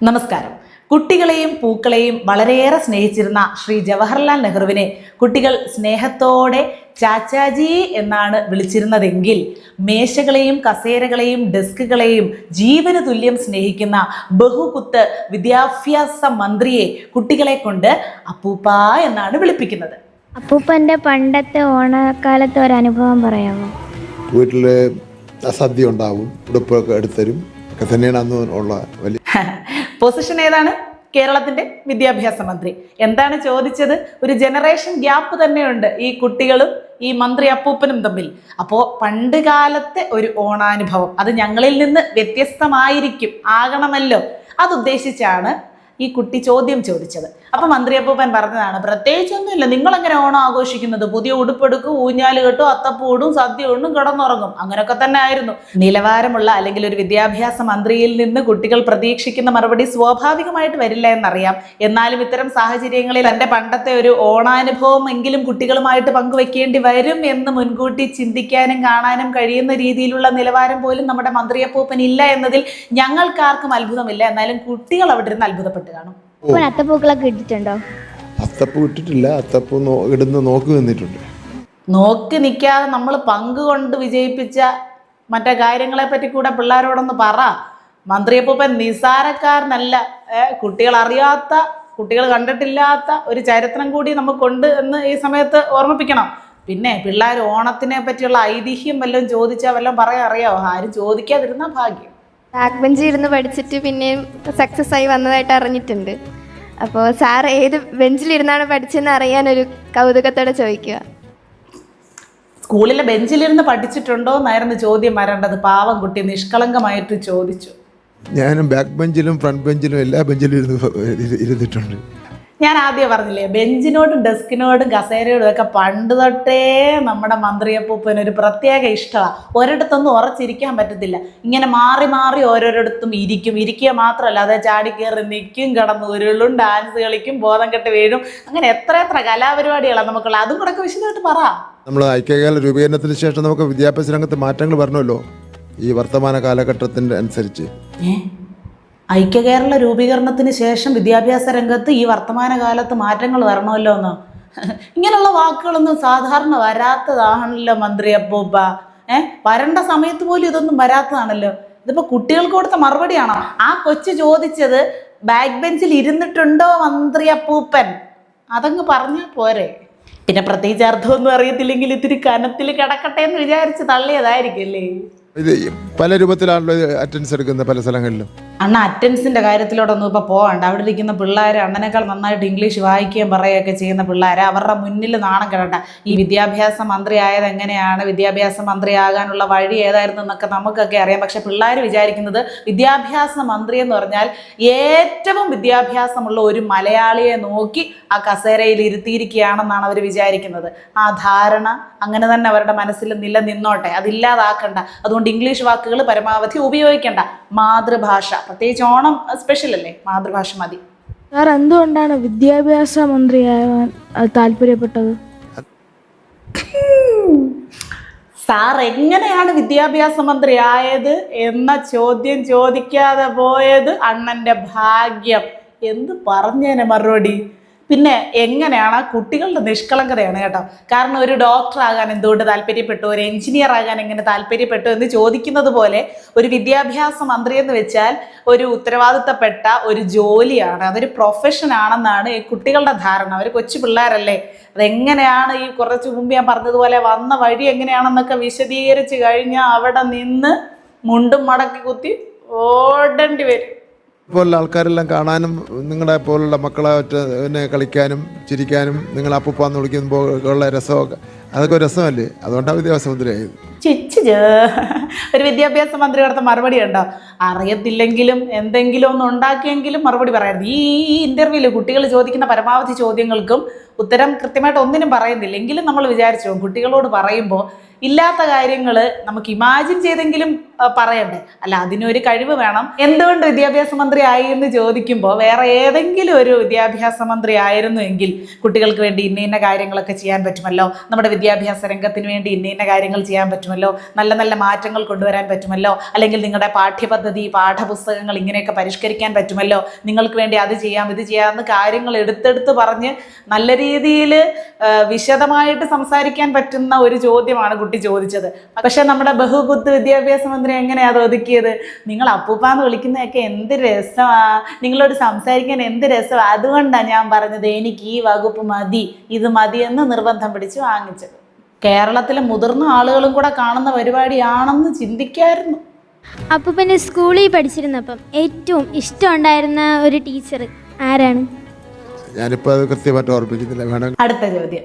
നമസ്കാരം. കുട്ടികളെയും പൂക്കളെയും വളരെയേറെ സ്നേഹിച്ചിരുന്ന ശ്രീ ജവഹർലാൽ നെഹ്റുവിനെ കുട്ടികൾ സ്നേഹത്തോടെ ചാച്ചാജി എന്നാണ് വിളിച്ചിരുന്നതെങ്കിൽ മേശകളെയും കസേരകളെയും ഡെസ്കുകളെയും ജീവന് തുല്യം സ്നേഹിക്കുന്ന ബഹുകുത്ത് വിദ്യാഭ്യാസ മന്ത്രിയെ കുട്ടികളെ കൊണ്ട് അപ്പൂപ്പ എന്നാണ് വിളിപ്പിക്കുന്നത്. അപ്പൂപ്പന്റെ പണ്ടത്തെ ഓണക്കാലത്തെ ഒരു അനുഭവം പറയാമോ? വീട്ടിൽ സദ്യ ഉണ്ടാവും ഉടുപ്പൊക്കെ എടുത്തരും ഒക്കെ തന്നെയാണ് അന്ന് ഉള്ള വലിയ പൊസിഷൻ ഏതാണ്? കേരളത്തിന്റെ വിദ്യാഭ്യാസ മന്ത്രി. എന്താണ് ചോദിച്ചത്? ഒരു ജനറേഷൻ ഗ്യാപ്പ് തന്നെയുണ്ട് ഈ കുട്ടികളും ഈ മന്ത്രി അപ്പൂപ്പനും തമ്മിൽ. അപ്പോൾ പണ്ട് കാലത്തെ ഒരു ഓണാനുഭവം അത് ഞങ്ങളിൽ നിന്ന് വ്യത്യസ്തമായിരിക്കും ആകണമല്ലോ. അതുദ്ദേശിച്ചാണ് ഈ കുട്ടി ചോദ്യം ചോദിച്ചത്. അപ്പൊ മന്ത്രി അപ്പൂപ്പൻ പറഞ്ഞതാണ് പ്രത്യേകിച്ചൊന്നുമില്ല. നിങ്ങൾ എങ്ങനെ ഓണം ആഘോഷിക്കുന്നത്? പുതിയ ഉടുപ്പെടുക്കും ഊഞ്ഞാൽ കെട്ടും അത്തപ്പൂടും സദ്യ ഉണ്ണും കിടന്നുറങ്ങും. അങ്ങനെയൊക്കെ തന്നെ ആയിരുന്നു നിലവാരമുള്ള അല്ലെങ്കിൽ ഒരു വിദ്യാഭ്യാസ മന്ത്രിയിൽ നിന്ന് കുട്ടികൾ പ്രതീക്ഷിക്കുന്ന മറുപടി സ്വാഭാവികമായിട്ട് വരില്ല എന്നറിയാം. എന്നാലും ഇത്തരം സാഹചര്യങ്ങളിൽ തന്റെ പണ്ടത്തെ ഒരു ഓണാനുഭവം എങ്കിലും കുട്ടികളുമായിട്ട് പങ്കുവെക്കേണ്ടി വരും എന്ന് മുൻകൂട്ടി ചിന്തിക്കാനും കാണാനും കഴിയുന്ന രീതിയിലുള്ള നിലവാരം പോലും നമ്മുടെ മന്ത്രിയപ്പൂപ്പൻ ഇല്ല എന്നതിൽ ഞങ്ങൾക്കാർക്കും അത്ഭുതമില്ല. എന്നാലും കുട്ടികൾ അവിടെ ഇരുന്ന് അത്ഭുതപ്പെട്ട് കാണും. അപ്പൂപ്പൻ അത്തപ്പൂക്കളൊക്കെ ഇട്ടിട്ടുണ്ടോ? അത്തപ്പൂ ഇട്ടിട്ടില്ല. അത്തപ്പൂ ഇടുന്ന നോക്കി നിന്നിട്ടുണ്ട്. നോക്കി നിൽക്കാതെ നമ്മൾ പങ്കുകൊണ്ട് വിജയിപ്പിച്ച മറ്റേ കാര്യങ്ങളെ പറ്റി കൂടെ പിള്ളേരോടൊന്ന് പറ. മന്ത്രിയപ്പൂപ്പൻ നിസാരക്കാരനല്ല കുട്ടികൾ അറിയാത്ത കുട്ടികൾ കണ്ടിട്ടില്ലാത്ത ഒരു ചരിത്രം കൂടി നമുക്കുണ്ട് എന്ന് ഈ സമയത്ത് ഓർമ്മിപ്പിക്കണം. പിന്നെ പിള്ളേർ ഓണത്തിനെ പറ്റിയുള്ള ഐതിഹ്യം വല്ലതും ചോദിച്ചാൽ വല്ലതും പറയാൻ അറിയാവോ? ആരും ചോദിക്കാതിരുന്ന ഭാഗ്യം. ബാക്ക് ബെഞ്ചിൽ ഇരുന്ന് പഠിച്ചിട്ട് പിന്നെയും സക്സസ് ആയി വന്നതായിട്ട് അറിഞ്ഞിട്ടുണ്ട്. അപ്പോൾ സാർ ഏത് ബെഞ്ചിലിരുന്നാണ് പഠിച്ചതെന്ന് അറിയാൻ ഒരു കൗതുകത്തോടെ ചോദിക്കുക. സ്കൂളിലെ ബെഞ്ചിലിരുന്ന് പഠിച്ചിട്ടുണ്ടോ എന്നായിരുന്നു ചോദ്യം വരേണ്ടത്. പാവം കുട്ടി നിഷ്കളങ്കമായിട്ട് ചോദിച്ചു. ഞാനും ബാക്ക് ബെഞ്ചിലും ഫ്രണ്ട് ബെഞ്ചിലും എല്ലാ ബെഞ്ചിലും ഇരുന്ന് ഇരുന്നിട്ടുണ്ട്. ഞാൻ ആദ്യം പറഞ്ഞില്ലേ ബെഞ്ചിനോടും ഡെസ്കിനോടും കസേരയോടും ഒക്കെ പണ്ട് തൊട്ടേ നമ്മുടെ മന്ത്രിയപ്പൂപ്പന് ഒരു പ്രത്യേക ഇഷ്ടമാണ് ഒരിടത്തൊന്നും ഉറച്ചിരിക്കാൻ പറ്റത്തില്ല. ഇങ്ങനെ മാറി മാറി ഓരോരിടത്തും ഇരിക്കും. ഇരിക്കുക മാത്രമല്ല അതെ ചാടി കയറി നിൽക്കും കിടന്ന് ഉരുളും ഡാൻസ് കളിക്കും ബോധം കെട്ട് വീഴും. അങ്ങനെ എത്ര എത്ര കലാപരിപാടികളാണ് നമുക്കുള്ള അതും കൂടെ വിശദമായിട്ട് പറ. നമ്മൾ ഐക്യകാല രൂപീകരണത്തിന് ശേഷം നമുക്ക് വിദ്യാഭ്യാസ രംഗത്ത് മാറ്റങ്ങൾ വരണമല്ലോ? ഈ വർത്തമാന കാലഘട്ടത്തിന്റെ അനുസരിച്ച്. ഐക്യകേരള രൂപീകരണത്തിന് ശേഷം വിദ്യാഭ്യാസ രംഗത്ത് ഈ വർത്തമാന കാലത്ത് മാറ്റങ്ങൾ വരണമല്ലോ എന്ന്. ഇങ്ങനെയുള്ള വാക്കുകളൊന്നും സാധാരണ വരാത്തതാണല്ലോ മന്ത്രി അപ്പൂപ്പ. ഏ? വരേണ്ട സമയത്ത് പോലും ഇതൊന്നും വരാത്തതാണല്ലോ. ഇതിപ്പോ കുട്ടികൾക്ക് കൊടുത്ത മറുപടിയാണോ? ആ കൊച്ചു ചോദിച്ചത് ബാക്ക് ബെഞ്ചിൽ ഇരുന്നിട്ടുണ്ടോ മന്ത്രി അപ്പൂപ്പൻ? അതങ്ങ് പറഞ്ഞാൽ പോരെ. പിന്നെ പ്രത്യേകിച്ച് അർത്ഥമൊന്നും അറിയത്തില്ലെങ്കിൽ ഇത്തിരി കനത്തിൽ കിടക്കട്ടെ എന്ന് വിചാരിച്ച് തള്ളിയതായിരിക്കും അല്ലേ? പല രൂപത്തിലാണല്ലോ അറ്റൻഡൻസ് എടുക്കുന്നത് പല സ്ഥലങ്ങളിലും. അണ്ണ അറ്റൻസിന്റെ കാര്യത്തിലോടൊന്നും ഇപ്പോൾ പോകണ്ട അവിടെ ഇരിക്കുന്ന പിള്ളേർ അണ്ണനേക്കാൾ നന്നായിട്ട് ഇംഗ്ലീഷ് വായിക്കുകയും പറയുകയൊക്കെ ചെയ്യുന്ന പിള്ളേർ അവരുടെ മുന്നിൽ നാണം കിടണ്ട. ഈ വിദ്യാഭ്യാസ മന്ത്രി ആയത് എങ്ങനെയാണ്? വിദ്യാഭ്യാസ മന്ത്രി ആകാനുള്ള വഴി ഏതായിരുന്നു എന്നൊക്കെ നമുക്കൊക്കെ അറിയാം. പക്ഷെ പിള്ളേർ വിചാരിക്കുന്നത് വിദ്യാഭ്യാസ മന്ത്രി എന്ന് പറഞ്ഞാൽ ഏറ്റവും വിദ്യാഭ്യാസമുള്ള ഒരു മലയാളിയെ നോക്കി ആ കസേരയിൽ ഇരുത്തിയിരിക്കുകയാണെന്നാണ് അവർ വിചാരിക്കുന്നത്. ആ ധാരണ അങ്ങനെ തന്നെ അവരുടെ മനസ്സിൽ നിലനിന്നോട്ടെ. അതില്ലാതാക്കണ്ട. അതുകൊണ്ട് ഇംഗ്ലീഷ് വാക്കുകൾ പരമാവധി ഉപയോഗിക്കേണ്ട. മാതൃഭാഷ. പ്രത്യേകിച്ച് ഓണം സ്പെഷ്യൽ അല്ലേ? മാതൃഭാഷ മതി. സാർ എന്തുകൊണ്ടാണ് വിദ്യാഭ്യാസ മന്ത്രിയാവാൻ താല്പര്യപ്പെട്ടത്? സാർ എങ്ങനെയാണ് വിദ്യാഭ്യാസ മന്ത്രി ആയത് എന്ന ചോദ്യം ചോദിക്കാതെ പോയത് അണ്ണന്റെ ഭാഗ്യം. എന്ത് പറഞ്ഞേനെ മറുപടി? പിന്നെ എങ്ങനെയാണ്? ആ കുട്ടികളുടെ നിഷ്കളങ്കതയാണ് കേട്ടോ. കാരണം ഒരു ഡോക്ടർ ആകാൻ എന്തുകൊണ്ട് താല്പര്യപ്പെട്ടു? ഒരു എഞ്ചിനീയർ ആകാൻ എങ്ങനെ താല്പര്യപ്പെട്ടു എന്ന് ചോദിക്കുന്നത് പോലെ ഒരു വിദ്യാഭ്യാസ മന്ത്രി എന്ന് വെച്ചാൽ ഒരു ഉത്തരവാദിത്തപ്പെട്ട ഒരു ജോലിയാണ്. അതൊരു പ്രൊഫഷൻ ആണെന്നാണ് ഈ കുട്ടികളുടെ ധാരണ. അവർ കൊച്ചു പിള്ളേരല്ലേ. അതെങ്ങനെയാണ് ഈ കുറച്ച് മുമ്പ് ഞാൻ പറഞ്ഞതുപോലെ വന്ന വഴി എങ്ങനെയാണെന്നൊക്കെ വിശദീകരിച്ച് കഴിഞ്ഞാൽ അവിടെ നിന്ന് മുണ്ടും മടക്കി കുത്തി ഓടേണ്ടി വരും. പോലുള്ള ആൾക്കാരെല്ലാം കാണാനും നിങ്ങളെ പോലുള്ള മക്കളെ ഒറ്റ കളിക്കാനും ചിരിക്കാനും നിങ്ങൾ അപ്പൂപ്പാന്ന് വിളിക്കുമ്പോൾ ഉള്ള രസമൊക്കെ അതൊക്കെ ഒരു രസമല്ലേ? അതുകൊണ്ടാണ് വിദ്യാഭ്യാസ മന്ത്രിയായത് ചിച്ച്. ഒരു വിദ്യാഭ്യാസ മന്ത്രി കൊടുത്ത മറുപടി ഉണ്ടോ അറിയത്തില്ലെങ്കിലും എന്തെങ്കിലും ഒന്ന് ഉണ്ടാക്കിയെങ്കിലും മറുപടി പറയരുത് ഈ ഇന്റർവ്യൂൽ കുട്ടികൾ ചോദിക്കുന്ന പരമാവധി ചോദ്യങ്ങൾക്കും ഉത്തരം കൃത്യമായിട്ട് ഒന്നിനും പറയുന്നില്ല എങ്കിലും നമ്മൾ വിചാരിച്ചു കുട്ടികളോട് പറയുമ്പോൾ ഇല്ലാത്ത കാര്യങ്ങൾ നമുക്ക് ഇമാജിൻ ചെയ്തെങ്കിലും പറയണ്ടേ? അല്ല അതിനൊരു കഴിവ് വേണം. എന്തുകൊണ്ട് വിദ്യാഭ്യാസ മന്ത്രി ആയി എന്ന് ചോദിക്കുമ്പോൾ വേറെ ഏതെങ്കിലും ഒരു വിദ്യാഭ്യാസ മന്ത്രി ആയിരുന്നു എങ്കിൽ കുട്ടികൾക്ക് വേണ്ടി ഇന്ന ഇന്ന കാര്യങ്ങളൊക്കെ ചെയ്യാൻ പറ്റുമല്ലോ? നമ്മുടെ വിദ്യാഭ്യാസ രംഗത്തിന് വേണ്ടി ഇന്ന ഇന്ന കാര്യങ്ങൾ ചെയ്യാൻ പറ്റുമല്ലോ? നല്ല നല്ല മാറ്റങ്ങൾ കൊണ്ടുവരാൻ പറ്റുമല്ലോ? അല്ലെങ്കിൽ നിങ്ങളുടെ പാഠ്യപദ്ധതി പാഠപുസ്തകങ്ങൾ ഇങ്ങനെയൊക്കെ പരിഷ്കരിക്കാൻ പറ്റുമല്ലോ? നിങ്ങൾക്ക് വേണ്ടി അത് ചെയ്യാം ഇത് ചെയ്യാമെന്ന് കാര്യങ്ങൾ എടുത്തെടുത്ത് പറഞ്ഞ് നല്ല രീതിയിൽ വിശദമായിട്ട് സംസാരിക്കാൻ പറ്റുന്ന ഒരു ചോദ്യമാണ് കുട്ടി ചോദിച്ചത്. പക്ഷെ നമ്മുടെ ബഹുബുദ്ധ വിദ്യാഭ്യാസ മന്ത്രി എങ്ങനെയാ അത് ഒതുക്കിയത്? നിങ്ങൾ അപ്പൂപ്പാന്ന് വിളിക്കുന്നതൊക്കെ എന്ത് രസമാ? നിങ്ങളോട് സംസാരിക്കാൻ എന്ത് രസമാണ് അതുകൊണ്ടാണ് ഞാൻ പറഞ്ഞത് എനിക്ക് ഈ വകുപ്പ് മതി ഇത് മതിയെന്ന് നിർബന്ധം പിടിച്ച് വാങ്ങിച്ചത് കേരളത്തിലെ മുതിർന്ന ആളുകളും കൂടെ കാണുന്ന പരിപാടിയാണെന്ന് ചിന്തിക്കായിരുന്നു. അപ്പോൾ പിന്നെ സ്കൂളിൽ പഠിച്ചിരുന്നപ്പം ഏറ്റവും ഇഷ്ടമുണ്ടായിരുന്ന ഒരു ടീച്ചർ ആരാണ്? ഞാനിപ്പോൾ അത് കൃത്യമായിട്ട് ഓർമ്മിക്കുന്നില്ല മാഡം. അടുത്ത ചോദ്യം.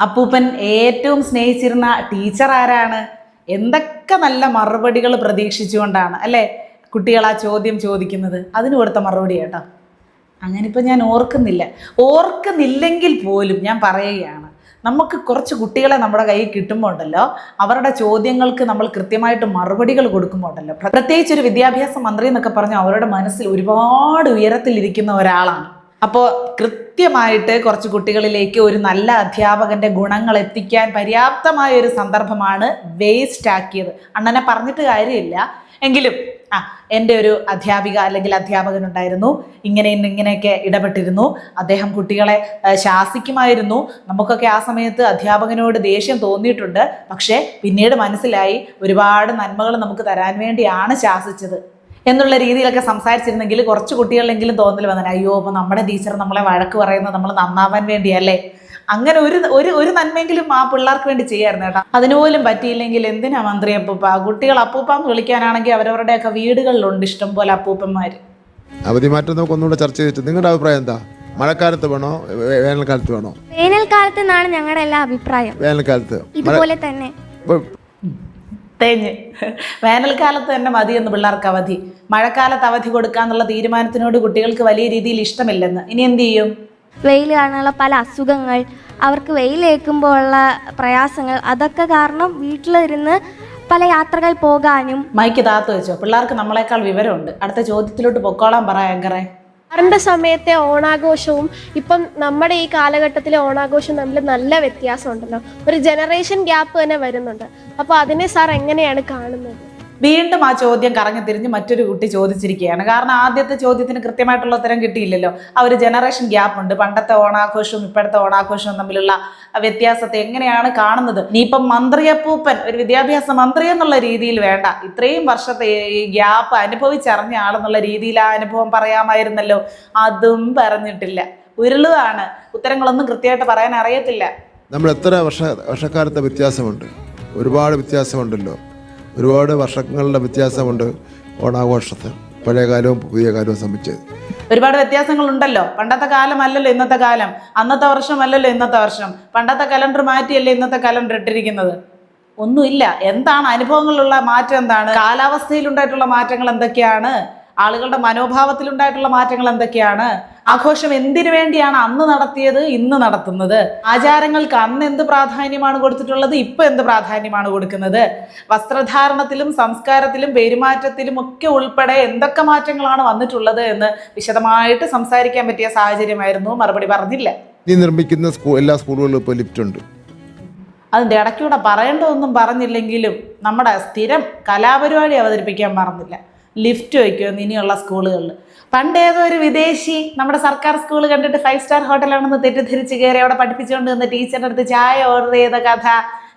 അപ്പൂപ്പൻ ഏറ്റവും സ്നേഹിച്ചിരുന്ന ടീച്ചർ ആരാണ്? എന്തൊക്കെ നല്ല മറുപടികൾ പ്രതീക്ഷിച്ചുകൊണ്ടാണ് അല്ലേ? കുട്ടികൾ ആ ചോദ്യം ചോദിക്കുന്നത്. അതിന് കൊടുത്ത മറുപടി കേട്ടോ. അങ്ങനെ ഇപ്പം ഞാൻ ഓർക്കുന്നില്ല. ഓർക്കുന്നില്ലെങ്കിൽ പോലും ഞാൻ പറയുകയാണ്. നമുക്ക് കുറച്ച് കുട്ടികളെ നമ്മുടെ കയ്യിൽ കിട്ടുമ്പോൾ ഉണ്ടല്ലോ അവരുടെ ചോദ്യങ്ങൾക്ക് നമ്മൾ കൃത്യമായിട്ട് മറുപടികൾ കൊടുക്കുമ്പോൾ ഉണ്ടല്ലോ പ്രത്യേകിച്ച് ഒരു വിദ്യാഭ്യാസ മന്ത്രി എന്നൊക്കെ പറഞ്ഞാൽ അവരുടെ മനസ്സിൽ ഒരുപാട് ഉയരത്തിലിരിക്കുന്ന ഒരാളാണ്. അപ്പോൾ കൃത്യമായിട്ട് കുറച്ച് കുട്ടികളിലേക്ക് ഒരു നല്ല അധ്യാപകന്റെ ഗുണങ്ങൾ എത്തിക്കാൻ പര്യാപ്തമായ ഒരു സന്ദർഭമാണ് വേസ്റ്റ് ആക്കിയത്. അണ്ണനെ പറഞ്ഞിട്ട് കാര്യമില്ല. എങ്കിലും ആ എന്റെ ഒരു അധ്യാപിക അല്ലെങ്കിൽ അധ്യാപകൻ ഉണ്ടായിരുന്നു ഇങ്ങനെ ഇങ്ങനെയൊക്കെ ഇടപെട്ടിരുന്നു. അദ്ദേഹം കുട്ടികളെ ശാസിക്കുമായിരുന്നു. നമുക്കൊക്കെ ആ സമയത്ത് അധ്യാപകനോട് ദേഷ്യം തോന്നിയിട്ടുണ്ട്. പക്ഷേ പിന്നീട് മനസ്സിലായി ഒരുപാട് നന്മകൾ നമുക്ക് തരാൻ വേണ്ടിയാണ് ശാസിച്ചത് എന്നുള്ള രീതിയിലൊക്കെ സംസാരിച്ചിരുന്നെങ്കിൽ കുറച്ച് കുട്ടികളെങ്കിലും തോന്നൽ വന്നത്. അയ്യോ അപ്പോൾ നമ്മുടെ ടീച്ചർ നമ്മളെ വഴക്ക് പറയുന്നത് നമ്മൾ നന്നാവാൻ വേണ്ടിയല്ലേ? അങ്ങനെ ഒരു ഒരു ഒരു നന്മയെങ്കിലും ആ പിള്ളേർക്ക് വേണ്ടി ചെയ്യായിരുന്നു കേട്ടോ. അതിനുപോലും പറ്റിയില്ലെങ്കിൽ എന്തിനാ മന്ത്രി അപ്പൂപ്പ? കുട്ടികൾ അപ്പൂപ്പ എന്ന് വിളിക്കാനാണെങ്കിൽ അവരവരുടെയൊക്കെ വീടുകളിലുണ്ട് ഇഷ്ടം പോലെ അപ്പൂപ്പന്മാർ അവധി മാറ്റം നമുക്ക് ഒന്നുകൂടെ ചർച്ച ചെയ്തിട്ട് നിങ്ങളുടെ അഭിപ്രായം എന്താ? മഴക്കാലത്ത് വേണോ? വേനൽക്കാലത്ത് വേണോ? വേനൽക്കാലത്ത് എന്നാണ് ഞങ്ങളുടെ എല്ലാ അഭിപ്രായം. വേനൽക്കാലത്ത്. ഇതുപോലെ തന്നെ. തേഞ്ഞ്. വേനൽക്കാലത്ത് തന്നെ മതി എന്ന് പിള്ളേർക്ക് അവധി. മഴക്കാലത്ത് അവധി കൊടുക്കാന്നുള്ള തീരുമാനത്തിനോട് കുട്ടികൾക്ക് വലിയ രീതിയിൽ ഇഷ്ടമില്ലെന്ന്. ഇനി എന്ത് ചെയ്യും? വെയിൽ കാരണമുള്ള പല അസുഖങ്ങൾ അവർക്ക് വെയിലേക്കുമ്പോഴുള്ള പ്രയാസങ്ങൾ അതൊക്കെ കാരണം വീട്ടിലിരുന്ന് പല യാത്രകൾ പോകാനും മൈക്ക് താത്തു വെച്ചോ. പിള്ളേർക്ക് നമ്മളെക്കാൾ വിവരമുണ്ട്. അടുത്ത ചോദ്യത്തിലോട്ട് പൊക്കോളാൻ പറ കറണ്ട സമയത്തെ ഓണാഘോഷവും ഇപ്പം നമ്മുടെ ഈ കാലഘട്ടത്തിലെ ഓണാഘോഷവും തമ്മിൽ നല്ല വ്യത്യാസം ഉണ്ടല്ലോ ഒരു ജനറേഷൻ ഗ്യാപ്പ് തന്നെ വരുന്നുണ്ട്. അപ്പോൾ അതിനെ സാർ എങ്ങനെയാണ് കാണുന്നത്? വീണ്ടും ആ ചോദ്യം കറങ്ങി തിരിഞ്ഞ് മറ്റൊരു കുട്ടി ചോദിച്ചിരിക്കുകയാണ്. കാരണം ആദ്യത്തെ ചോദ്യത്തിന് കൃത്യമായിട്ടുള്ള ഉത്തരം കിട്ടിയില്ലല്ലോ. ആ ഒരു ജനറേഷൻ ഗ്യാപ്പ് ഉണ്ട്. പണ്ടത്തെ ഓണാഘോഷവും ഇപ്പോഴത്തെ ഓണാഘോഷവും തമ്മിലുള്ള വ്യത്യാസത്തെ എങ്ങനെയാണ് കാണുന്നത്? നീ ഇപ്പം മന്ത്രിയപ്പൂപ്പൻ ഒരു വിദ്യാഭ്യാസ മന്ത്രി എന്നുള്ള രീതിയിൽ വേണ്ട. ഇത്രയും വർഷത്തെ ഈ ഗ്യാപ്പ് അനുഭവിച്ചറിഞ്ഞ ആളെന്നുള്ള രീതിയിൽ ആ അനുഭവം പറയാമായിരുന്നല്ലോ. അതും പറഞ്ഞിട്ടില്ല. ഉരുളുകയാണ് ഉത്തരങ്ങളൊന്നും കൃത്യമായിട്ട് പറയാൻ അറിയത്തില്ല. നമ്മൾ എത്ര വർഷ വർഷക്കാലത്തെ വ്യത്യാസമുണ്ട്? ഒരുപാട് വ്യത്യാസമുണ്ടല്ലോ. ഒരുപാട് വർഷങ്ങളുടെ വ്യത്യാസമുണ്ട് ഓണാഘോഷത്തെ. പഴയ കാലവും പുതിയ കാലവും സംബന്ധിച്ച്. ഒരുപാട് വ്യത്യാസങ്ങളുണ്ടല്ലോ. പണ്ടത്തെ കാലമല്ലല്ലോ ഇന്നത്തെ കാലം. അന്നത്തെ വർഷമല്ലല്ലോ ഇന്നത്തെ വർഷം. പണ്ടത്തെ കലണ്ടർ മാറ്റിയല്ലേ ഇന്നത്തെ കലണ്ടർ ഇട്ടിരിക്കുന്നത്? ഒന്നുമില്ല. എന്താണ് അനുഭവങ്ങളിലുള്ള മാറ്റം എന്താണ്? കാലാവസ്ഥയിലുണ്ടായിട്ടുള്ള മാറ്റങ്ങൾ എന്തൊക്കെയാണ്? ആളുകളുടെ മനോഭാവത്തിലുണ്ടായിട്ടുള്ള മാറ്റങ്ങൾ എന്തൊക്കെയാണ്? ആഘോഷം എന്തിനു വേണ്ടിയാണ് അന്ന് നടത്തിയത് ഇന്ന് നടത്തുന്നത്? ആചാരങ്ങൾക്ക് അന്ന് എന്ത് പ്രാധാന്യമാണ് കൊടുത്തിട്ടുള്ളത് ഇപ്പൊ എന്ത് പ്രാധാന്യമാണ് കൊടുക്കുന്നത്? വസ്ത്രധാരണത്തിലും സംസ്കാരത്തിലും പെരുമാറ്റത്തിലും ഒക്കെ ഉൾപ്പെടെ എന്തൊക്കെ മാറ്റങ്ങളാണ് വന്നിട്ടുള്ളത് എന്ന് വിശദമായിട്ട് സംസാരിക്കാൻ പറ്റിയ സാഹചര്യമായിരുന്നു. മറുപടി പറഞ്ഞില്ല. നീ നിർമ്മിക്കുന്ന സ്കൂൾ എല്ലാ സ്കൂളുകളിലും ഇപ്പോൾ ലിഫ്റ്റ് ഉണ്ട്. അതിന്റെ ഇടയ്ക്കൂടെ പറയേണ്ടതൊന്നും പറഞ്ഞില്ലെങ്കിലും നമ്മുടെ സ്ഥിരം കലാപരിപാടി അവതരിപ്പിക്കാൻ മറന്നില്ല ലിഫ്റ്റ് വയ്ക്കുമെന്ന് ഇനിയുള്ള സ്കൂളുകളിൽ. പണ്ട് ഏതോ ഒരു വിദേശി നമ്മുടെ സർക്കാർ സ്കൂൾ കണ്ടിട്ട് ഫൈവ് സ്റ്റാർ ഹോട്ടലാണെന്ന് തെറ്റിദ്ധരിച്ച് കയറി അവിടെ പഠിപ്പിച്ചുകൊണ്ട് നിന്ന് ടീച്ചറിന്റെ അടുത്ത് ചായ ഓർഡർ ചെയ്ത കഥ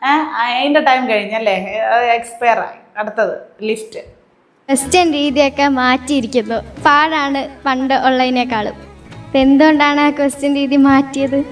ഏഹ് അതിന്റെ ടൈം കഴിഞ്ഞല്ലേ? എക്സ്പയർ ആയി. അടുത്തത് ലിഫ്റ്റ്. വെസ്റ്റേൺ രീതിയൊക്കെ മാറ്റിയിരിക്കുന്നു. പാടാണ് പണ്ട് ഉള്ളതിനേക്കാളും. എന്തുകൊണ്ടാണ് ആ ക്വസ്റ്റ്യൻ രീതി മാറ്റിയത്?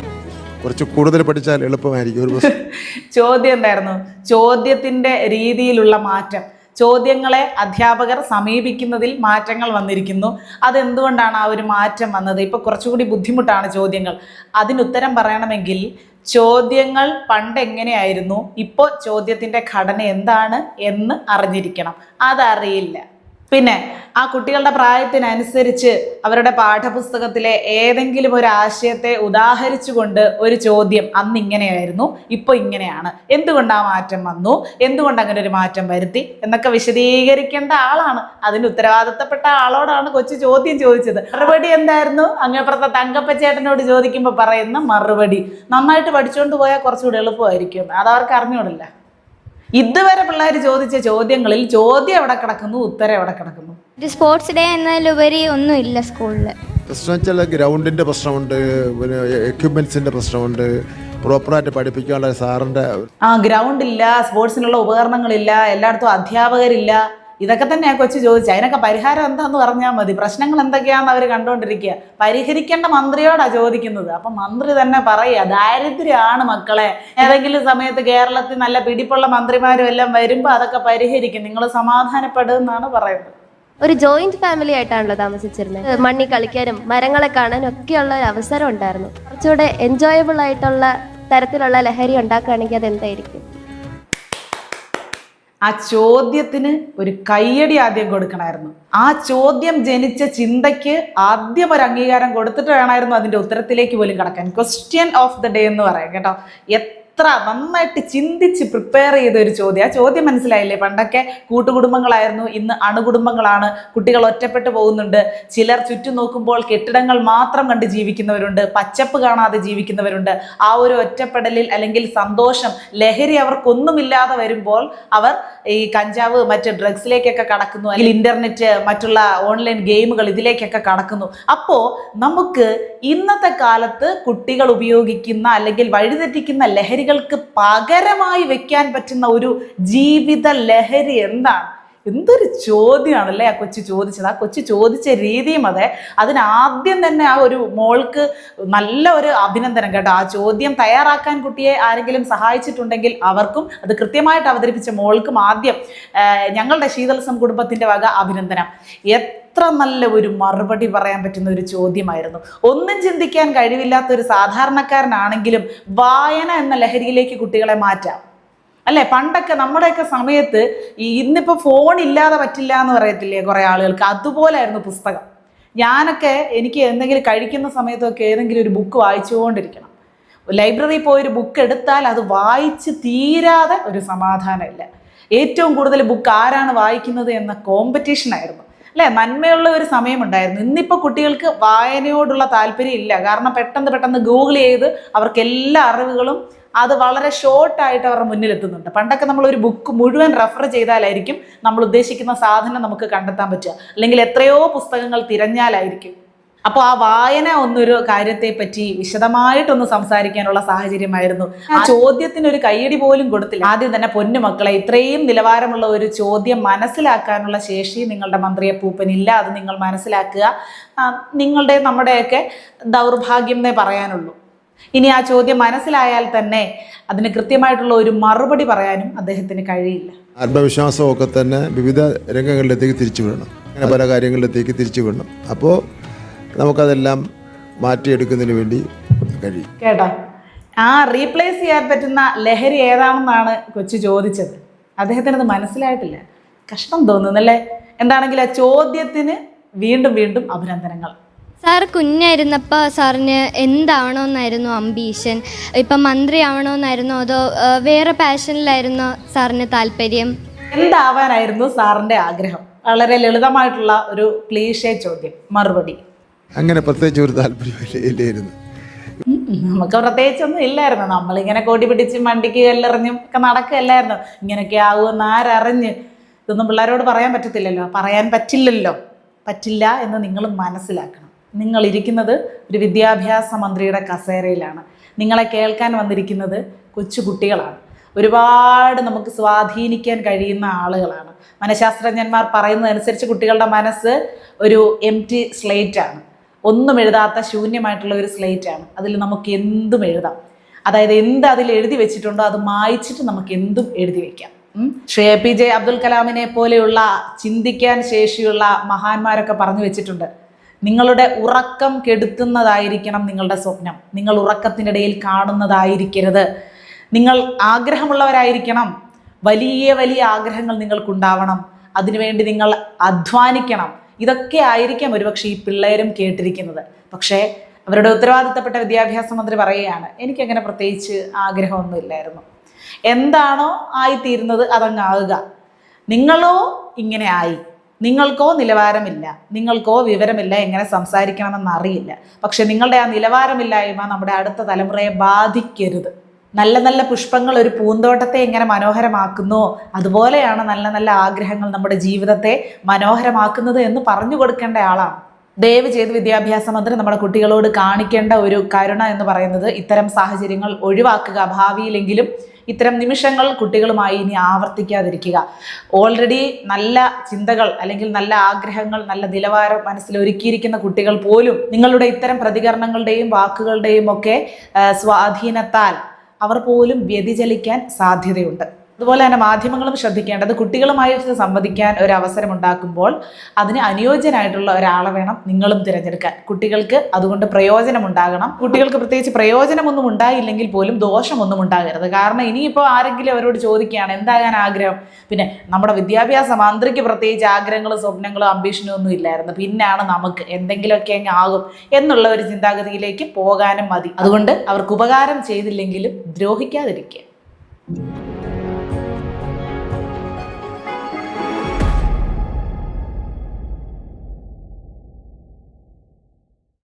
കുറച്ച് കൂടുതൽ പഠിച്ചാൽ എളുപ്പമായിരിക്കും ഒരു ചോദ്യം എന്തായിരുന്നു? ചോദ്യത്തിന്റെ രീതിയിലുള്ള മാറ്റം. ചോദ്യങ്ങളെ അധ്യാപകർ സമീപിക്കുന്നതിൽ മാറ്റങ്ങൾ വന്നിരിക്കുന്നു. അതെന്തുകൊണ്ടാണ് ആ ഒരു മാറ്റം വന്നത്? ഇപ്പോൾ കുറച്ചുകൂടി ബുദ്ധിമുട്ടാണ് ചോദ്യങ്ങൾ. അതിനുത്തരം പറയണമെങ്കിൽ ചോദ്യങ്ങൾ പണ്ട് എങ്ങനെയായിരുന്നു ഇപ്പോൾ ചോദ്യത്തിന്റെ ഘടന എന്താണ് എന്ന് അറിഞ്ഞിരിക്കണം. അതറിയില്ല. പിന്നെ ആ കുട്ടികളുടെ പ്രായത്തിനനുസരിച്ച് അവരുടെ പാഠപുസ്തകത്തിലെ ഏതെങ്കിലും ഒരു ആശയത്തെ ഉദാഹരിച്ചുകൊണ്ട് ഒരു ചോദ്യം അന്ന് ഇങ്ങനെയായിരുന്നു ഇപ്പൊ ഇങ്ങനെയാണ്. എന്തുകൊണ്ട് ആ മാറ്റം വന്നു? എന്തുകൊണ്ട് അങ്ങനെ ഒരു മാറ്റം വരുത്തി? എന്നൊക്കെ വിശദീകരിക്കേണ്ട ആളാണ്. അതിന് ഉത്തരവാദിത്തപ്പെട്ട ആളോടാണ് കൊച്ചു ചോദ്യം ചോദിച്ചത്. മറുപടി എന്തായിരുന്നു? അങ്ങേപ്പുറത്തെ തങ്കപ്പച്ചേട്ടനോട് ചോദിക്കുമ്പോൾ പറയുന്ന മറുപടി. നന്നായിട്ട് പഠിച്ചുകൊണ്ട് പോയാൽ കുറച്ചുകൂടി എളുപ്പമായിരിക്കും. അത് അവർക്ക് അറിഞ്ഞൂടില്ല? ഇതുവരെ പിള്ളേർ ചോദിച്ച ചോദ്യങ്ങളിൽ ചോദ്യം എവിടെ കിടക്കുന്നു ഉത്തരം എവിടെ കിടക്കുന്നു? സ്പോർട്സ് ഡേ എന്നതിലുപരി ഒന്നുമില്ല സ്കൂളിൽ പ്രശ്നം വെച്ചാൽ ഗ്രൗണ്ടിന്റെ പ്രശ്നമുണ്ട് പിന്നെ എക്യുപ്മെൻസിന്റെ പ്രശ്നമുണ്ട് പ്രോപ്പറായിട്ട് പഠിപ്പിക്കാനുള്ള സാറിന്റെ ആ ഗ്രൗണ്ട് ഇല്ല സ്പോർട്സിനുള്ള ഉപകരണങ്ങളില്ല എല്ലായിടത്തും അധ്യാപകരില്ല. ഇതൊക്കെ തന്നെ ആ കൊച്ചു ചോദിച്ചത് അതിനൊക്കെ പരിഹാരം എന്താന്ന് പറഞ്ഞാൽ മതി. പ്രശ്നങ്ങൾ എന്തൊക്കെയാണെന്ന് അവർ കണ്ടുകൊണ്ടിരിക്കുക പരിഹരിക്കേണ്ട മന്ത്രിയോടാ ചോദിക്കുന്നത്. അപ്പൊ മന്ത്രി തന്നെ പറയുക ദാരിദ്ര്യമാണ് മക്കളെ. ഏതെങ്കിലും സമയത്ത് കേരളത്തിൽ നല്ല പിടിപ്പുള്ള മന്ത്രിമാരും എല്ലാം വരുമ്പോൾ അതൊക്കെ പരിഹരിക്കും. നിങ്ങൾ സമാധാനപ്പെടുന്നാണ് പറയുന്നത്. ഒരു ജോയിന്റ് ഫാമിലി ആയിട്ടാണല്ലോ താമസിച്ചിരുന്നത് മണ്ണി കളിക്കാനും മരങ്ങളെ കാണാനും ഒക്കെയുള്ള ഒരു അവസരം ഉണ്ടായിരുന്നു. കുറച്ചുകൂടെ എൻജോയബിൾ ആയിട്ടുള്ള തരത്തിലുള്ള ലഹരി ഉണ്ടാക്കുകയാണെങ്കിൽ അത് എന്തായിരിക്കും ആ ചോദ്യത്തിന് ഒരു കയ്യടി ആദ്യം കൊടുക്കണമായിരുന്നു ആ ചോദ്യം ജനിച്ച ചിന്തയ്ക്ക് ആദ്യം ഒരു അംഗീകാരം കൊടുത്തിട്ട് വേണമായിരുന്നു അതിന്റെ ഉത്തരത്തിലേക്ക് പോലും കടക്കാൻ. ക്വസ്റ്റ്യൻ ഓഫ് ദ ഡേ എന്ന് പറയാം കേട്ടോ. എത്ര നന്നായിട്ട് ചിന്തിച്ച് പ്രിപ്പയർ ചെയ്ത ഒരു ചോദ്യം. ആ ചോദ്യം മനസ്സിലായില്ലേ? പണ്ടൊക്കെ കൂട്ടുകുടുംബങ്ങളായിരുന്നു ഇന്ന് അണുകുടുംബങ്ങളാണ്. കുട്ടികൾ ഒറ്റപ്പെട്ടു പോകുന്നുണ്ട്. ചിലർ ചുറ്റും നോക്കുമ്പോൾ കെട്ടിടങ്ങൾ മാത്രം കണ്ട് ജീവിക്കുന്നവരുണ്ട്. പച്ചപ്പ് കാണാതെ ജീവിക്കുന്നവരുണ്ട്. ആ ഒരു ഒറ്റപ്പെടലിൽ അല്ലെങ്കിൽ സന്തോഷം ലഹരി അവർക്കൊന്നുമില്ലാതെ വരുമ്പോൾ അവർ ഈ കഞ്ചാവ് മറ്റ് ഡ്രഗ്സിലേക്കൊക്കെ കടക്കുന്നു. അല്ലെങ്കിൽ ഇന്റർനെറ്റ് മറ്റുള്ള ഓൺലൈൻ ഗെയിമുകൾ ഇതിലേക്കൊക്കെ കടക്കുന്നു. അപ്പോ നമുക്ക് ഇന്നത്തെ കാലത്ത് കുട്ടികൾ ഉപയോഗിക്കുന്ന അല്ലെങ്കിൽ വഴിതെറ്റിക്കുന്ന ലഹരികൾക്ക് പകരമായി വെക്കാൻ പറ്റുന്ന ഒരു ജീവിത ലഹരി എന്താണ്? എന്തൊരു ചോദ്യമാണല്ലേ ആ കൊച്ചു ചോദിച്ചത്? ആ കൊച്ചു ചോദിച്ച രീതിയും അതെ. അതിനാദ്യം തന്നെ ആ ഒരു മോൾക്ക് നല്ല ഒരു അഭിനന്ദനം കേട്ടോ. ആ ചോദ്യം തയ്യാറാക്കാൻ കുട്ടിയെ ആരെങ്കിലും സഹായിച്ചിട്ടുണ്ടെങ്കിൽ അവർക്കും അത് കൃത്യമായിട്ട് അവതരിപ്പിച്ച മോൾക്കും ആദ്യം ഞങ്ങളുടെ ശീതൽസം കുടുംബത്തിന്റെ വക അഭിനന്ദനം. എത്ര നല്ല ഒരു മറുപടി പറയാൻ പറ്റുന്ന ഒരു ചോദ്യമായിരുന്നു. ഒന്നും ചിന്തിക്കാൻ കഴിവില്ലാത്ത ഒരു സാധാരണക്കാരനാണെങ്കിലും വായന എന്ന ലഹരിയിലേക്ക് കുട്ടികളെ മാറ്റാം. അല്ലെ? പണ്ടൊക്കെ നമ്മുടെയൊക്കെ സമയത്ത് ഈ ഇന്നിപ്പോ ഫോൺ ഇല്ലാതെ പറ്റില്ല എന്ന് പറയത്തില്ലേ കുറെ ആളുകൾക്ക്? അതുപോലായിരുന്നു പുസ്തകം. ഞാനൊക്കെ എനിക്ക് എന്തെങ്കിലും കഴിക്കുന്ന സമയത്തൊക്കെ ഏതെങ്കിലും ഒരു ബുക്ക് വായിച്ചുകൊണ്ടിരിക്കണം. ലൈബ്രറിയിൽ പോയി ഒരു ബുക്ക് എടുത്താൽ അത് വായിച്ച് തീരാതെ ഒരു സമാധാനമില്ല. ഏറ്റവും കൂടുതൽ ബുക്ക് ആരാണ് വായിക്കുന്നത് എന്ന കോമ്പറ്റീഷൻ ആയിരുന്നു. അല്ലേ? നന്മയുള്ള ഒരു സമയമുണ്ടായിരുന്നു. ഇന്നിപ്പോൾ കുട്ടികൾക്ക് വായനയോടുള്ള താല്പര്യം ഇല്ല. കാരണം പെട്ടെന്ന് പെട്ടെന്ന് ഗൂഗിൾ ചെയ്ത് അവർക്ക് എല്ലാ അറിവുകളും അത് വളരെ ഷോർട്ടായിട്ട് അവരുടെ മുന്നിലെത്തുന്നുണ്ട് പണ്ടൊക്കെ നമ്മൾ ഒരു ബുക്ക് മുഴുവൻ റെഫർ ചെയ്താലായിരിക്കും നമ്മൾ ഉദ്ദേശിക്കുന്ന സാധനം നമുക്ക് കണ്ടെത്താൻ പറ്റുക. അല്ലെങ്കിൽ എത്രയോ പുസ്തകങ്ങൾ തിരഞ്ഞാലായിരിക്കും. അപ്പോൾ ആ വായന ഒന്നൊരു കാര്യത്തെ പറ്റി വിശദമായിട്ടൊന്ന് സംസാരിക്കാനുള്ള സാഹചര്യമായിരുന്നു. ആ ചോദ്യത്തിന് ഒരു കയ്യടി പോലും കൊടുത്തില്ല. ആദ്യം തന്നെ പൊന്നു മക്കളെ ഇത്രയും നിലവാരമുള്ള ഒരു ചോദ്യം മനസ്സിലാക്കാനുള്ള ശേഷി നിങ്ങളുടെ മന്ത്രിയപ്പൂപ്പനില്ല അത് നിങ്ങൾ മനസ്സിലാക്കുക. നിങ്ങളുടെ നമ്മുടെയൊക്കെ ദൗർഭാഗ്യം എന്നേ പറയാനുള്ളൂ. ഇനി ആ ചോദ്യം മനസ്സിലായാൽ തന്നെ അതിന് കൃത്യമായിട്ടുള്ള ഒരു മറുപടി പറയാനും അദ്ദേഹത്തിന് കഴിയില്ല. ആത്മവിശ്വാസമൊക്കെ തന്നെ വിവിധ രംഗങ്ങളിലേക്ക് തിരിച്ചു വിടണം. അങ്ങനെ പല കാര്യങ്ങളിലേക്ക് തിരിച്ചു വിടണം. അപ്പോൾ നമുക്കതെല്ലാം മാറ്റിയെടുക്കുന്നതിന് വേണ്ടി കഴിയും. കേട്ടോ. ആ റീപ്ലേസ് ചെയ്യാൻ പറ്റുന്ന ലഹരി ഏതാണെന്നാണ് കൊച്ചു ചോദിച്ചത്. അദ്ദേഹത്തിനത് മനസ്സിലായിട്ടില്ല. കഷ്ടം തോന്നുന്നല്ലേ? എന്താണെങ്കിൽ ആ ചോദ്യത്തിന് വീണ്ടും വീണ്ടും അഭിനന്ദനങ്ങൾ. സാർ കുഞ്ഞായിരുന്നപ്പോൾ സാറിന് എന്താവണമെന്നായിരുന്നു അംബീഷൻ? ഇപ്പം മന്ത്രി ആവണമെന്നായിരുന്നോ അതോ വേറെ പാഷനിലായിരുന്നോ സാറിന് താല്പര്യം? എന്താവാനായിരുന്നു സാറിന്റെ ആഗ്രഹം? വളരെ ലളിതമായിട്ടുള്ള ഒരു ക്ലീഷേ ചോദ്യം മറുപടി. അങ്ങനെ പ്രത്യേകിച്ച് ഒരു താല്പര്യം ഇല്ലായിരുന്നു. നമുക്ക് പ്രത്യേകിച്ചൊന്നും ഇല്ലായിരുന്നു. നമ്മളിങ്ങനെ കോടി പിടിച്ച് മണ്ടിക്ക് കല്ലെറിഞ്ഞും ഒക്കെ നടക്കുകയല്ലായിരുന്നു. ഇങ്ങനെയൊക്കെ ആവുമെന്ന് ആരറിഞ്ഞ് ഇതൊന്നും പിള്ളേരോട് പറയാൻ പറ്റത്തില്ലല്ലോ. പറയാൻ പറ്റില്ലല്ലോ. പറ്റില്ല എന്ന് നിങ്ങൾ മനസ്സിലാക്കണം. നിങ്ങൾ ഇരിക്കുന്നത് ഒരു വിദ്യാഭ്യാസ മന്ത്രിയുടെ കസേരയിലാണ്. നിങ്ങളെ കേൾക്കാൻ വന്നിരിക്കുന്നത് കൊച്ചു കുട്ടികളാണ്. ഒരുപാട് നമുക്ക് സ്വാധീനിക്കാൻ കഴിയുന്ന ആളുകളാണ്. മനഃശാസ്ത്രജ്ഞന്മാർ പറയുന്നതനുസരിച്ച് കുട്ടികളുടെ മനസ്സ് ഒരു എം ടി സ്ലേറ്റാണ് ഒന്നും എഴുതാത്ത ശൂന്യമായിട്ടുള്ള ഒരു സ്ലേറ്റാണ് അതിൽ നമുക്ക് എന്തും എഴുതാം. അതായത് എന്ത് അതിൽ എഴുതി വെച്ചിട്ടുണ്ടോ അത് മായിച്ചിട്ട് നമുക്ക് എന്തും എഴുതി വെക്കാം. Sri A P J Abdul കലാമിനെ പോലെയുള്ള ചിന്തിക്കാൻ ശേഷിയുള്ള മഹാന്മാരൊക്കെ പറഞ്ഞു വെച്ചിട്ടുണ്ട്. നിങ്ങളുടെ ഉറക്കം കെടുത്തുന്നതായിരിക്കണം നിങ്ങളുടെ സ്വപ്നം. നിങ്ങൾ ഉറക്കത്തിനിടയിൽ കാണുന്നതായിരിക്കരുത്. നിങ്ങൾ ആഗ്രഹമുള്ളവരായിരിക്കണം. വലിയ വലിയ ആഗ്രഹങ്ങൾ നിങ്ങൾക്കുണ്ടാവണം. അതിനുവേണ്ടി നിങ്ങൾ അധ്വാനിക്കണം. ഇതൊക്കെ ആയിരിക്കാം ഒരുപക്ഷെ ഈ പിള്ളേരും കേട്ടിരിക്കുന്നത്. പക്ഷേ അവരുടെ ഉത്തരവാദിത്തപ്പെട്ട വിദ്യാഭ്യാസ മന്ത്രി പറയുകയാണ് എനിക്കങ്ങനെ പ്രത്യേകിച്ച് ആഗ്രഹമൊന്നുമില്ലായിരുന്നു എന്താണോ ആയിത്തീരുന്നത് അതങ്ങാവുക നിങ്ങളോ ഇങ്ങനെ ആയി. നിങ്ങൾക്കോ നിലവാരമില്ല നിങ്ങൾക്കോ വിവരമില്ല എങ്ങനെ സംസാരിക്കണമെന്ന് അറിയില്ല. പക്ഷെ നിങ്ങളുടെ ആ നിലവാരമില്ലായ്മ നമ്മുടെ അടുത്ത തലമുറയെ ബാധിക്കരുത്. നല്ല നല്ല പുഷ്പങ്ങൾ ഒരു പൂന്തോട്ടത്തെ എങ്ങനെ മനോഹരമാക്കുന്നു അതുപോലെയാണ് നല്ല നല്ല ആഗ്രഹങ്ങൾ നമ്മുടെ ജീവിതത്തെ മനോഹരമാക്കുന്നത് എന്ന് പറഞ്ഞു കൊടുക്കേണ്ട ആളാണ്. ദയവ് ചെയ്ത് വിദ്യാഭ്യാസ മന്ത്രി നമ്മുടെ കുട്ടികളോട് കാണിക്കേണ്ട ഒരു കരുണ എന്ന് പറയുന്നത് ഇത്തരം സാഹചര്യങ്ങൾ ഒഴിവാക്കുക ഭാവിയിലെങ്കിലും ഇത്തരം നിമിഷങ്ങൾ കുട്ടികളുമായി ഇനി ആവർത്തിക്കാതിരിക്കുക. ഓൾറെഡി നല്ല ചിന്തകൾ അല്ലെങ്കിൽ നല്ല ആഗ്രഹങ്ങൾ നല്ല നിലവാരം മനസ്സിൽ ഒരുക്കിയിരിക്കുന്ന കുട്ടികൾ പോലും നിങ്ങളുടെ ഇത്തരം പ്രതികരണങ്ങളുടെയും വാക്കുകളുടെയും ഒക്കെ സ്വാധീനത്താൽ അവർ പോലും വ്യതിചലിക്കാൻ സാധ്യതയുണ്ട്. അതുപോലെ തന്നെ മാധ്യമങ്ങളും ശ്രദ്ധിക്കേണ്ടത് കുട്ടികളുമായിട്ട് സംവദിക്കാൻ ഒരു അവസരം ഉണ്ടാക്കുമ്പോൾ അതിന് അനുയോജ്യനായിട്ടുള്ള ഒരാളെ വേണം നിങ്ങളും തിരഞ്ഞെടുക്കാൻ. കുട്ടികൾക്ക് അതുകൊണ്ട് പ്രയോജനം ഉണ്ടാകണം. കുട്ടികൾക്ക് പ്രത്യേകിച്ച് പ്രയോജനമൊന്നും ഉണ്ടായില്ലെങ്കിൽ പോലും ദോഷമൊന്നും ഉണ്ടാകരുത്. കാരണം ഇനിയിപ്പോൾ ആരെങ്കിലും അവരോട് ചോദിക്കുകയാണ് എന്താകാൻ ആഗ്രഹം? പിന്നെ നമ്മുടെ വിദ്യാഭ്യാസ മന്ത്രിക്ക് പ്രത്യേകിച്ച് ആഗ്രഹങ്ങളും സ്വപ്നങ്ങളും അംബീഷനും ഒന്നും ഇല്ലായിരുന്നു. പിന്നാണ് നമുക്ക് എന്തെങ്കിലുമൊക്കെ അങ്ങ് ആകും എന്നുള്ള ഒരു ചിന്താഗതിയിലേക്ക് പോകാനും മതി. അതുകൊണ്ട് അവർക്ക് ഉപകാരം ചെയ്തില്ലെങ്കിലും ദ്രോഹിക്കാതിരിക്കുക.